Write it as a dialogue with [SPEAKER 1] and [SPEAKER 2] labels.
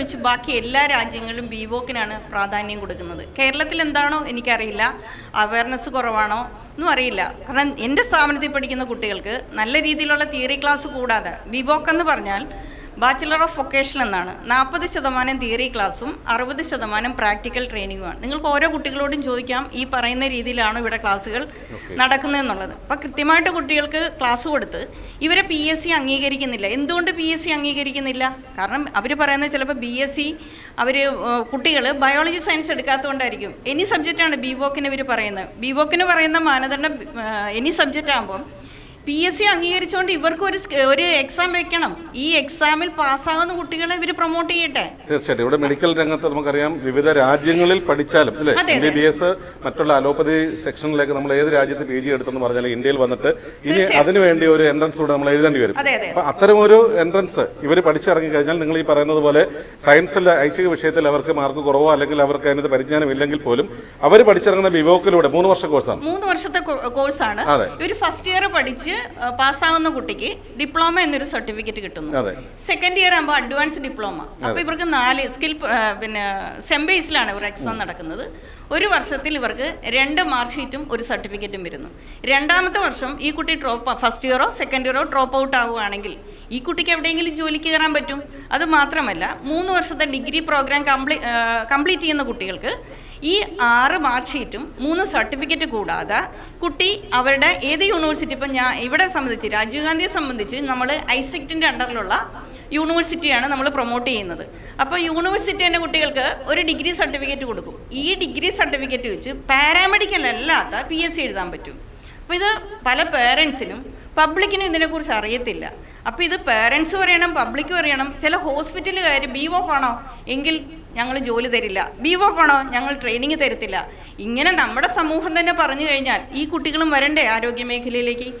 [SPEAKER 1] ഒഴിച്ച് ബാക്കി എല്ലാ രാജ്യങ്ങളിലും ബിവോക്കിനാണ് പ്രാധാന്യം കൊടുക്കുന്നത്. കേരളത്തിൽ എന്താണോ എനിക്കറിയില്ല. അവയർനെസ് കുറവാണോ? ഒന്നും അറിയില്ല. കാരണം എന്റെ സ്ഥാപനത്തിൽ പഠിക്കുന്ന കുട്ടികൾക്ക് നല്ല രീതിയിലുള്ള തിയറി ക്ലാസ് കൂടാതെ ബിവോക്ക് എന്ന് പറഞ്ഞാൽ ബാച്ചിലർ ഓഫ് വൊക്കേഷൻ എന്നാണ്. നാൽപ്പത് ശതമാനം തിയറി ക്ലാസ്സും അറുപത് ശതമാനം പ്രാക്ടിക്കൽ ട്രെയിനിങ്ങുമാണ് നിങ്ങൾക്ക് ഓരോ കുട്ടികളോടും ചോദിക്കാം ഈ പറയുന്ന രീതിയിലാണ് ഇവിടെ ക്ലാസ്സുകൾ നടക്കുന്നതെന്നുള്ളത്. അപ്പോൾ കൃത്യമായിട്ട് കുട്ടികൾക്ക് ക്ലാസ് കൊടുത്ത് ഇവരെ പി എസ് സി അംഗീകരിക്കുന്നില്ല. എന്തുകൊണ്ട് പി എസ് സി അംഗീകരിക്കുന്നില്ല? കാരണം അവർ പറയുന്നത് ചിലപ്പോൾ ബി എസ് സി അവർ കുട്ടികൾ ബയോളജി സയൻസ് എടുക്കാത്തതുകൊണ്ടായിരിക്കും. എനി സബ്ജക്റ്റാണ് ബി വോക്കിന് ഇവർ പറയുന്നത്. ബി വോക്കിന് പറയുന്ന മാനദണ്ഡം എനി സബ്ജക്റ്റ് ആകുമ്പോൾ പി എസ് സി അംഗീകരിച്ചുകൊണ്ട് ഇവർക്ക് ഒരു ഒരു എക്സാം വെക്കണം. ഈ എക്സാമിൽ പാസ്സാകുന്ന കുട്ടികളെ ഇവർ പ്രൊമോട്ട് ചെയ്യട്ടെ.
[SPEAKER 2] തീർച്ചയായിട്ടും. ഇവിടെ മെഡിക്കൽ രംഗത്ത് നമുക്കറിയാം വിവിധ രാജ്യങ്ങളിൽ പഠിച്ചാലും അല്ലേ? എം ബി ബി എസ് മറ്റുള്ള അലോപ്പതി സെക്ഷനിലേക്ക് നമ്മൾ ഏത് രാജ്യത്ത് പി ജി എടുത്തെന്ന് പറഞ്ഞാൽ ഇന്ത്യയിൽ വന്നിട്ട് ഇനി അതിനുവേണ്ടി ഒരു എൻട്രൻസ് കൂടെ നമ്മൾ എഴുതേണ്ടി വരും. അപ്പൊ അത്തരം ഒരു എൻട്രൻസ് ഇവർ പഠിച്ചിറങ്ങി കഴിഞ്ഞാൽ നിങ്ങൾ ഈ പറയുന്നത് പോലെ സയൻസിൽ ഐച്ഛിക വിഷയത്തിൽ അവർക്ക് മാർക്ക് കുറവോ അല്ലെങ്കിൽ അവർക്ക് അതിനകത്ത് പരിജ്ഞാനം ഇല്ലെങ്കിൽ പോലും അവർ പഠിച്ചിറങ്ങുന്ന ബിവോക്കിലൂടെ മൂന്ന് വർഷ കോഴ്സാണ്
[SPEAKER 1] മൂന്ന് വർഷത്തെ കോഴ്സാണ്. ഇവർ ഫസ്റ്റ് ഇയർ പഠിച്ച് അഹ് പാസ്സാകുന്ന കുട്ടിക്ക് ഡിപ്ലോമ എന്നൊരു സർട്ടിഫിക്കറ്റ് കിട്ടുന്നു. സെക്കൻഡ് ഇയർ ആകുമ്പോൾ അഡ്വാൻസ് ഡിപ്ലോമ അപ്പോൾ ഇവർക്ക് നാല് സ്കിൽ പിന്നെ സെം ബേസിലാണ് ഇവർ എക്സാം നടക്കുന്നത്. ഒരു വർഷത്തിൽ ഇവർക്ക് രണ്ട് മാർക്ക് ഷീറ്റും ഒരു സർട്ടിഫിക്കറ്റും വരുന്നു. രണ്ടാമത്തെ വർഷം ഈ കുട്ടി ഡ്രോപ്പ് ഫസ്റ്റ് ഇയറോ സെക്കൻഡ് ഇയറോ ഡ്രോപ്പ് ഔട്ട് ആവുകയാണെങ്കിൽ ഈ കുട്ടിക്ക് എവിടെയെങ്കിലും ജോലിക്ക് കയറാൻ പറ്റും? അത് മാത്രമല്ല മൂന്ന് വർഷത്തെ ഡിഗ്രി പ്രോഗ്രാം കംപ്ലീ കംപ്ലീറ്റ് ചെയ്യുന്ന കുട്ടികൾക്ക് ഈ ആറ് മാർക്ക് ഷീറ്റും മൂന്ന് സർട്ടിഫിക്കറ്റ് കൂടാതെ കുട്ടി അവരുടെ ഏത് യൂണിവേഴ്സിറ്റി ഇപ്പം ഞാൻ ഇവിടെ സംബന്ധിച്ച് രാജീവ് ഗാന്ധിയെ സംബന്ധിച്ച് നമ്മൾ ഐസെക്റ്റിന്റെ അണ്ടറിലുള്ള യൂണിവേഴ്സിറ്റിയാണ് നമ്മൾ പ്രൊമോട്ട് ചെയ്യുന്നത്. അപ്പോൾ യൂണിവേഴ്സിറ്റി കുട്ടികൾക്ക് ഒരു ഡിഗ്രി സർട്ടിഫിക്കറ്റ് കൊടുക്കും. ഈ ഡിഗ്രി സർട്ടിഫിക്കറ്റ് വെച്ച് പാരാമെഡിക്കൽ അല്ലാത്ത പി എസ് സി എഴുതാൻ പറ്റും. അപ്പോൾ ഇത് പല പേരൻസിനും പബ്ലിക്കിനും ഇതിനെക്കുറിച്ച് അറിയത്തില്ല. അപ്പോൾ ഇത് പേരൻസും അറിയണം പബ്ലിക്കും അറിയണം ചില ഹോസ്പിറ്റലുകാർ ബി ആണോ? എങ്കിൽ ഞങ്ങൾ ജോലി തരില്ല. ബി വോക്കാണോ ഞങ്ങൾ ട്രെയിനിങ് തരത്തില്ല. ഇങ്ങനെ നമ്മുടെ സമൂഹം തന്നെ പറഞ്ഞു കഴിഞ്ഞാൽ ഈ കുട്ടികളും വരണ്ടേ ആരോഗ്യ മേഖലയിലേക്ക്?